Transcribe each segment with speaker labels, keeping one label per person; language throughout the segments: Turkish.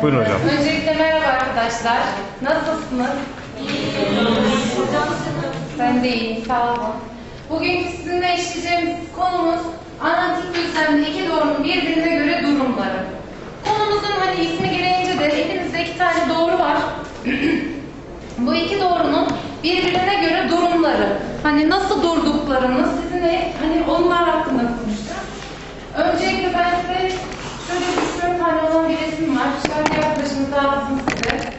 Speaker 1: Buyurun hocam.
Speaker 2: Öncelikle merhaba arkadaşlar. Nasılsınız?
Speaker 3: Hocam
Speaker 2: Ben de iyiyim, sağ olun. Bugünkü sizinle işleyeceğimiz konumuz analitik düzlemde iki doğrunun birbirine göre durumları. Konumuzun hani ismi gereğince de elimizde iki tane doğru var. Bu iki doğrunun birbirine göre durumları. Hani nasıl durduklarını sizinle hani onlar hakkında konuşacağım. Öncelikle ben size şöyle bir şöyle tane olan bir resim var. Şöyle yaklaşımı dağıtın size.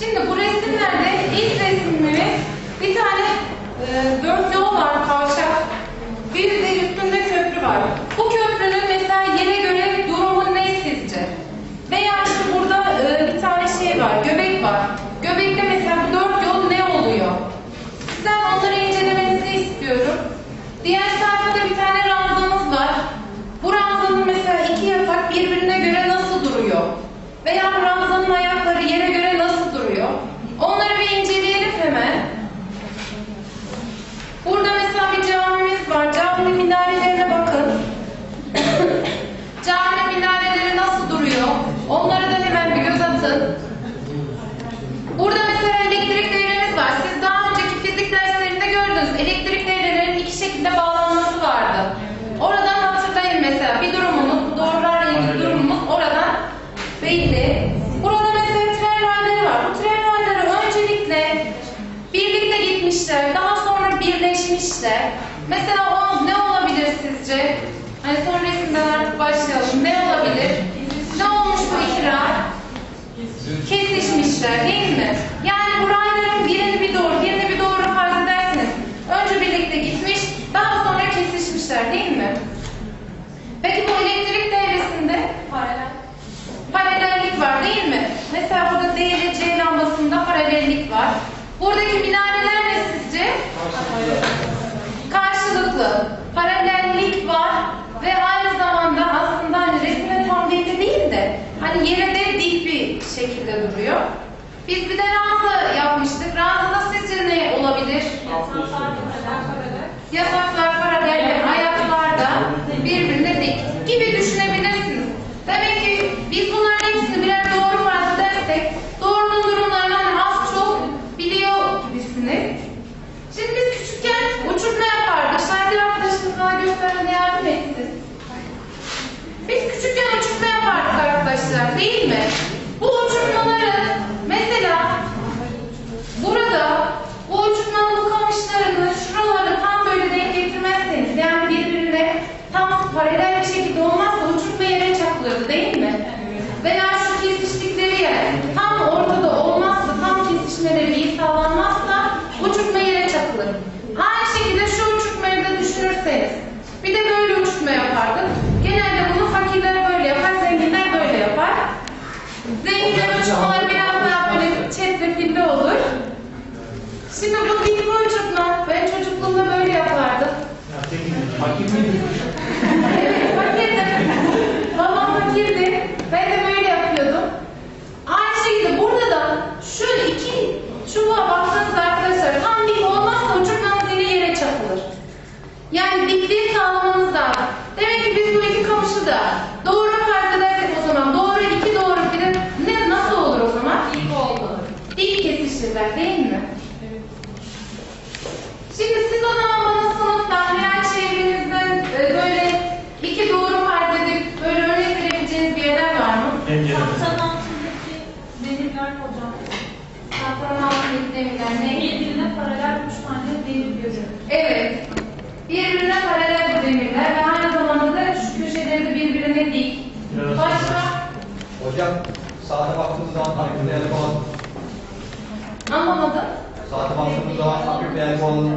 Speaker 2: Şimdi bu resimlerde ilk resimimiz bir tane e, dört yol var kavşak. Bir de üstünde köprü var. Bu köprünün mesela yere göre durumu ne sizce? Veya işte burada e, bir tane şey var, göbek var. Göbekte mesela bu dört yol ne oluyor? Sizden onları incelemenizi istiyorum. Diğer sayfada bir tane ranzamız var. Bu ranzanın mesela iki yatak birbirine göre nasıl duruyor? Veya bu ranzanın ayakları yere göre nasıl duruyor? Onları bir inceleyelim hemen. Burada mesela bir camimiz var. Cami minarelerine bakın. Cami minareleri nasıl duruyor? Onları da hemen bir göz atın. Burada mesela elektrik devremiz var. Siz daha önceki fizik derslerinde gördünüz. Elektrik devrelerinin iki şekilde bağlanması vardı. Oradan hatırlayın mesela. Bir durumumuz, bu doğrularla ilgili durumumuz oradan belli. Burada mesela tren rayları var. Bu tren rayları öncelikle birlikte gitmişler. Daha sonra birleşmişler. Mesela o ne olabilir sizce? Hani son resimden artık başlayalım. Ne olabilir? Ne olmuş bu iki ray? Kesişmişler değil mi? Yani bu rayların birini bir doğru, birini bir doğru farz edersiniz. Önce birlikte gitmiş, daha sonra kesişmişler değil mi? Peki bu elektrik devresinde paralel. Paralellik var değil mi? Mesela burada D ile C lambasında paralellik var. Buradaki minareler ne sizce? Karşılıklı. Paralellik var ve aynı zamanda aslında hani resimde tam belli değil de hani yere de şekilde duruyor. Biz bir de ranza yapmıştık. Ranzada sizce ne olabilir? Yataklar paralel, ayaklar da birbirine dik gibi düşünebilirsiniz. Demek ki biz bunların hepsini birer doğru farz edersek doğrunun durumlarını hani az çok biliyor gibisiniz. Şimdi biz küçükken uçurtma yapardık. Şahit arkadaşınız bana göstermene yardım etti. Biz küçükken uçurtma yapardık arkadaşlar değil mi? Bu uçurtmaları mesela burada bu uçurtmanın bu kamışlarını şuraları tam böyle denk getirmezseniz yani birbirine tam paralel bir şekilde olmazsa uçurtma yere çakılırdı değil mi? Veya şu kesiştikleri yer tam ortada olmazsa tam kesişmeleri iyi sağlanmazsa uçurtma yere çakılır. Aynı şekilde şu uçurtmayı da düşünürseniz bir de böyle uçurtma yapardık. Genelde bunu fakirler böyle yapar, zenginler böyle yapar. Zenginlerin uçurtmaları biraz daha böyle çetrefilli olur. Şimdi bu dik bir uçurtma. Ben çocukluğumda böyle yapardım. Evet, fakirdim. Babam fakirdi. Ben de böyle yapıyordum. Aynı şekilde burada da şu iki çubuğa baksanız arkadaşlar tam dik olmazsa uçurtmanız yine yere çakılır. Yani dikliği sağlamanız lazım. Demek ki biz bu iki kamışı da doğru fark edersek o zaman doğru iki doğru bir de ne nasıl olur o zaman? Dik oldu. Dik kesişirler değil mi? Şimdi siz o zaman bana sınıftan veya çevrenizden e, böyle iki doğru fark edip böyle örnek verebileceğiniz bir yerler var mı?
Speaker 3: tahtanın altındaki demirler hocam.
Speaker 2: Tahtanın altındaki demirler ne?
Speaker 3: Birbirine paralel üç tane demir görüyor.
Speaker 2: Evet. Birbirine paralel bu demirler ve aynı zamanda da şu köşeleri birbirine dik. Başka?
Speaker 4: Hocam saate baktığımız zaman hafif değerli falan.
Speaker 2: Anlamadım.
Speaker 4: Saate baktığımız zaman hafif değerli falan.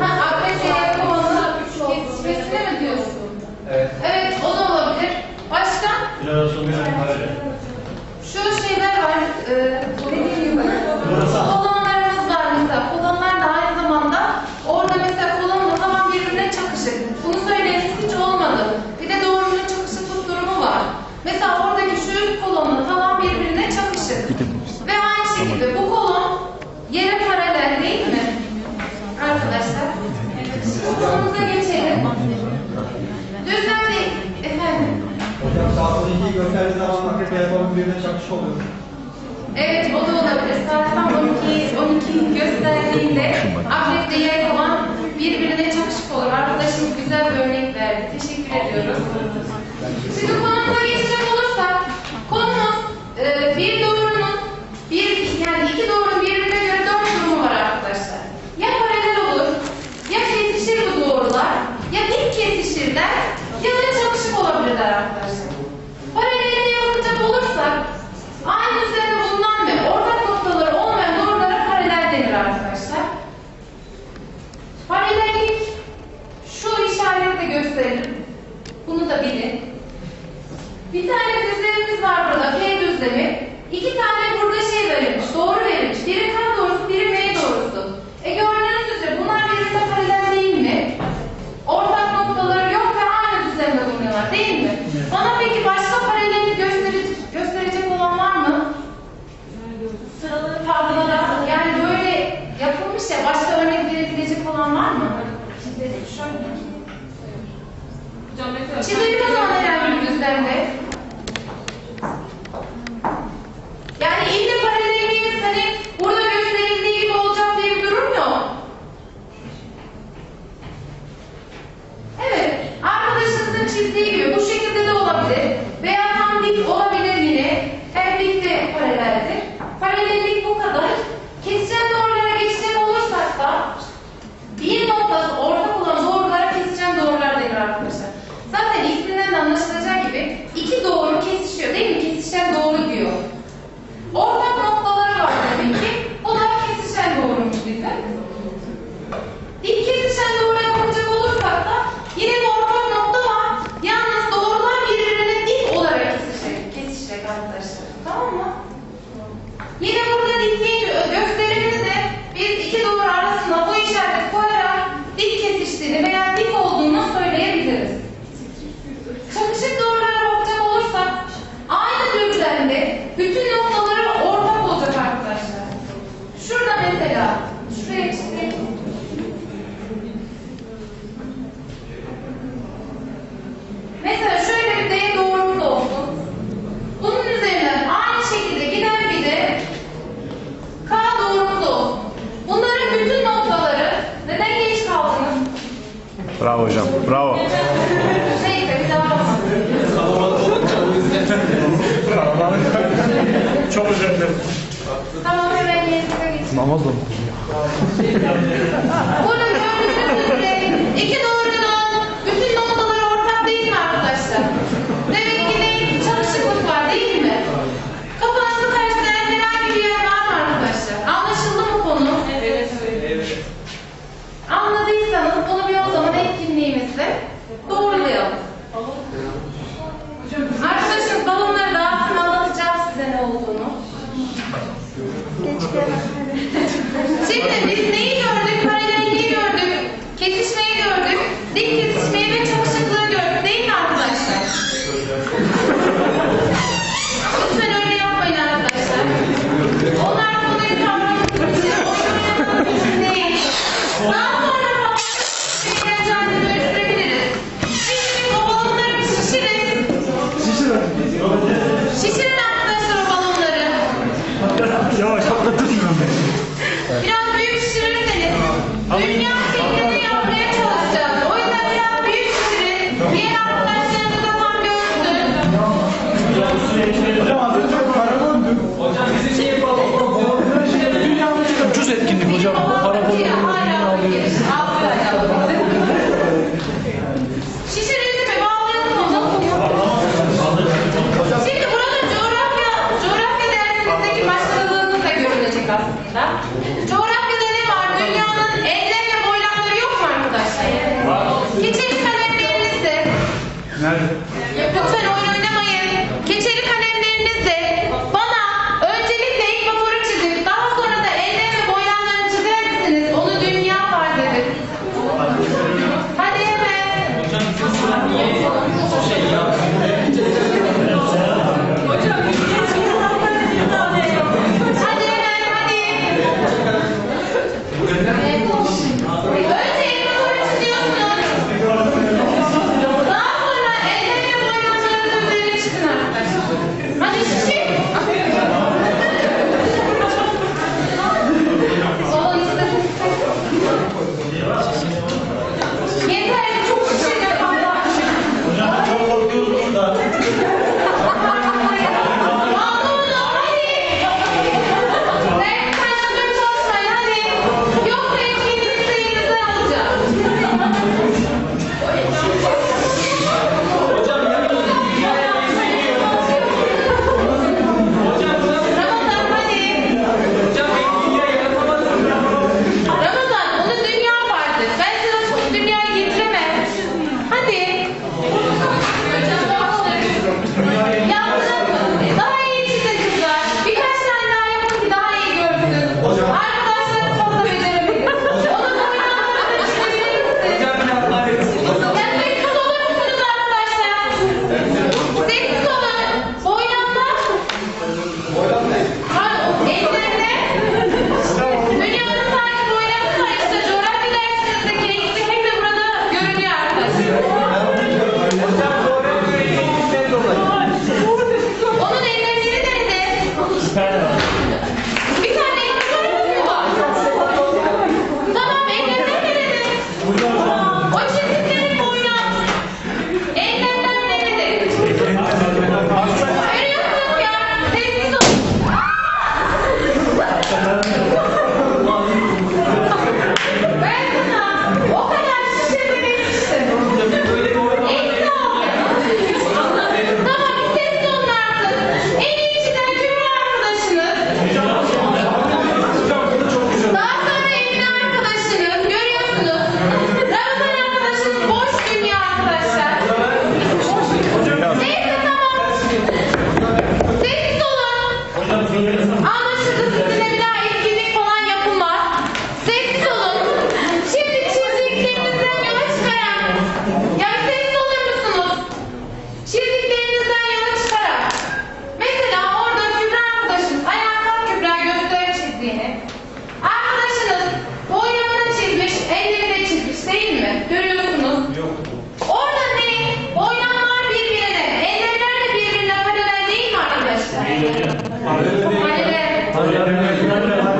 Speaker 2: Ha, akrep değer
Speaker 4: 11'de çakışma oluyor.
Speaker 2: Evet, o da olabilir. Zaten 12, 12 gösterdiğinde ahirette yer olan birbirine çakışık oluyor. Arkadaşımız güzel bir örnek verdi. Teşekkür ediyoruz. Şimdi konumuza geçecek olursak, konumuz e, bir doğrunun, bir, yani iki doğrunun demek. İki tane Anybody
Speaker 1: Bravo hocam. Bravo. Çok özür dilerim.
Speaker 2: Tamam hemen yerine geçelim.
Speaker 1: Namaz
Speaker 2: da mı kılıyor?
Speaker 4: Bunun dördüncü iki
Speaker 2: doğru united. Amen.